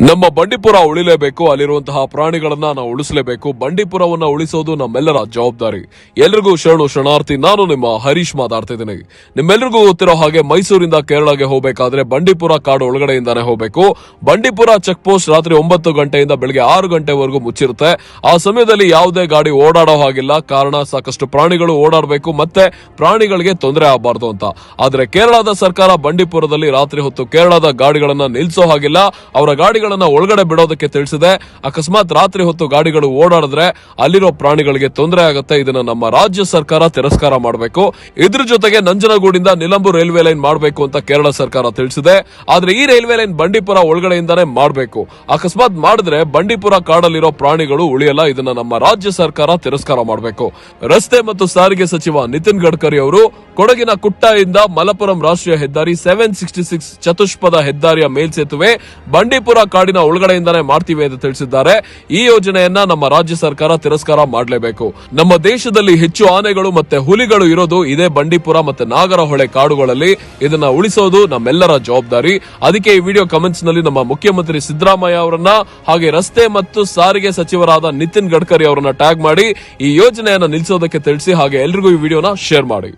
ನಮ್ಮ ಬಂಡೀಪುರ ಉಳಿಲೇಬೇಕು, ಅಲ್ಲಿರುವಂತಹ ಪ್ರಾಣಿಗಳನ್ನ ನಾವು ಉಳಿಸಲೇಬೇಕು. ಬಂಡೀಪುರವನ್ನ ಉಳಿಸೋದು ನಮ್ಮೆಲ್ಲರ ಜವಾಬ್ದಾರಿ. ಎಲ್ರಿಗೂ ಶರಣು ಶರಣಾರ್ಥಿ, ನಾನು ನಿಮ್ಮ ಹರೀಶ್ ಮಾತಾಡ್ತಿದ್ದೀನಿ. ನಿಮ್ಮೆಲ್ರಿಗೂ ಗೊತ್ತಿರೋ ಹಾಗೆ ಮೈಸೂರಿಂದ ಕೇರಳಗೆ ಹೋಗಬೇಕಾದ್ರೆ ಬಂಡೀಪುರ ಕಾಡು ಒಳಗಡೆಯಿಂದಾನೆ ಹೋಗಬೇಕು. ಬಂಡೀಪುರ ಚೆಕ್ ಪೋಸ್ಟ್ ರಾತ್ರಿ ಒಂಬತ್ತು ಗಂಟೆಯಿಂದ ಬೆಳಗ್ಗೆ ಆರು ಗಂಟೆವರೆಗೂ ಮುಚ್ಚಿರುತ್ತೆ. ಆ ಸಮಯದಲ್ಲಿ ಯಾವುದೇ ಗಾಡಿ ಓಡಾಡೋ ಹಾಗಿಲ್ಲ. ಕಾರಣ ಸಾಕಷ್ಟು ಪ್ರಾಣಿಗಳು ಓಡಾಡಬೇಕು. ಮತ್ತೆ ಪ್ರಾಣಿಗಳಿಗೆ ತೊಂದರೆ ಆಗಬಾರ್ದು ಅಂತ. ಆದ್ರೆ ಕೇರಳದ ಸರ್ಕಾರ ಬಂಡೀಪುರದಲ್ಲಿ ರಾತ್ರಿ ಹೊತ್ತು ಕೇರಳದ ಗಾಡಿಗಳನ್ನ ನಿಲ್ಲಿಸೋ ಹಾಗಿಲ್ಲ. ಅವರ ಗಾಡಿಗಳನ್ನ ಒಳಗಡೆ ಬಿಡೋದಕ್ಕೆ ತಿಳಿಸಿದೆ. ಅಕಸ್ಮಾತ್ ರಾತ್ರಿ ಹೊತ್ತು ಗಾಡಿಗಳು ಓಡಾಡಿದ್ರೆ ಅಲ್ಲಿರೋ ಪ್ರಾಣಿಗಳಿಗೆ ತೊಂದರೆ ಆಗುತ್ತೆ. ಇದನ್ನ ನಮ್ಮ ರಾಜ್ಯ ಸರ್ಕಾರ ತಿರಸ್ಕಾರ ಮಾಡಬೇಕು. ಇದ್ರ ಜೊತೆಗೆ ನಂಜನಗೂಡಿಂದ ನಿಲಂಬು ರೈಲ್ವೆ ಲೈನ್ ಮಾಡಬೇಕು ಅಂತ ಕೇರಳ ಸರ್ಕಾರ ತಿಳಿಸಿದೆ. ಆದ್ರೆ ಈ ರೈಲ್ವೆ ಲೈನ್ ಬಂಡೀಪುರ ಒಳಗಡೆಯಿಂದಾನೇ ಮಾಡಬೇಕು. ಅಕಸ್ಮಾತ್ ಮಾಡಿದ್ರೆ ಬಂಡೀಪುರ ಕಾಡಲ್ಲಿರೋ ಪ್ರಾಣಿಗಳು ಉಳಿಯಲ್ಲ. ಇದನ್ನ ನಮ್ಮ ರಾಜ್ಯ ಸರ್ಕಾರ ತಿರಸ್ಕಾರ ಮಾಡಬೇಕು. ರಸ್ತೆ ಮತ್ತು ಸಾರಿಗೆ ಸಚಿವ ನಿತಿನ್ ಗಡ್ಕರಿ ಅವರು, ಕೊಡಗಿನ ಕುಟ್ಟಾಯಿಂದ ಮಲಪುರಂ ರಾಷ್ಟ್ರೀಯ ಹೆದ್ದಾರಿ ಸೆವೆನ್ ಸಿಕ್ಸ್ಟಿ ಸಿಕ್ಸ್ ಚತುಷ್ಪದ ಹೆದ್ದಾರಿಯ ಮೇಲ್ಸೇತುವೆ ಬಂಡೀಪುರ ಕಾಡಿನ ಒಳಗಡೆಯಿಂದಾನೇ ಮಾಡ್ತೀವಿ ಎಂದು ತಿಳಿಸಿದ್ದಾರೆ. ಈ ಯೋಜನೆಯನ್ನ ನಮ್ಮ ರಾಜ್ಯ ಸರ್ಕಾರ ತಿರಸ್ಕಾರ ಮಾಡಲೇಬೇಕು. ನಮ್ಮ ದೇಶದಲ್ಲಿ ಹೆಚ್ಚು ಆನೆಗಳು ಮತ್ತೆ ಹುಲಿಗಳು ಇರೋದು ಇದೇ ಬಂಡೀಪುರ ಮತ್ತೆ ನಾಗರಹೊಳೆ ಕಾಡುಗಳಲ್ಲಿ. ಇದನ್ನ ಉಳಿಸೋದು ನಮ್ಮೆಲ್ಲರ ಜವಾಬ್ದಾರಿ. ಅದಕ್ಕೆ ಈ ವಿಡಿಯೋ ಕಮೆಂಟ್ಸ್ನಲ್ಲಿ ನಮ್ಮ ಮುಖ್ಯಮಂತ್ರಿ ಸಿದ್ದರಾಮಯ್ಯ ಅವರನ್ನ ಹಾಗೆ ರಸ್ತೆ ಮತ್ತು ಸಾರಿಗೆ ಸಚಿವರಾದ ನಿತಿನ್ ಗಡ್ಕರಿ ಅವರನ್ನ ಟ್ಯಾಗ್ ಮಾಡಿ ಈ ಯೋಜನೆಯನ್ನ ನಿಲ್ಲಿಸೋದಕ್ಕೆ ತಿಳಿಸಿ ಹಾಗೆ ಎಲ್ರಿಗೂ ಈ ವಿಡಿಯೋನ ಶೇರ್ ಮಾಡಿ.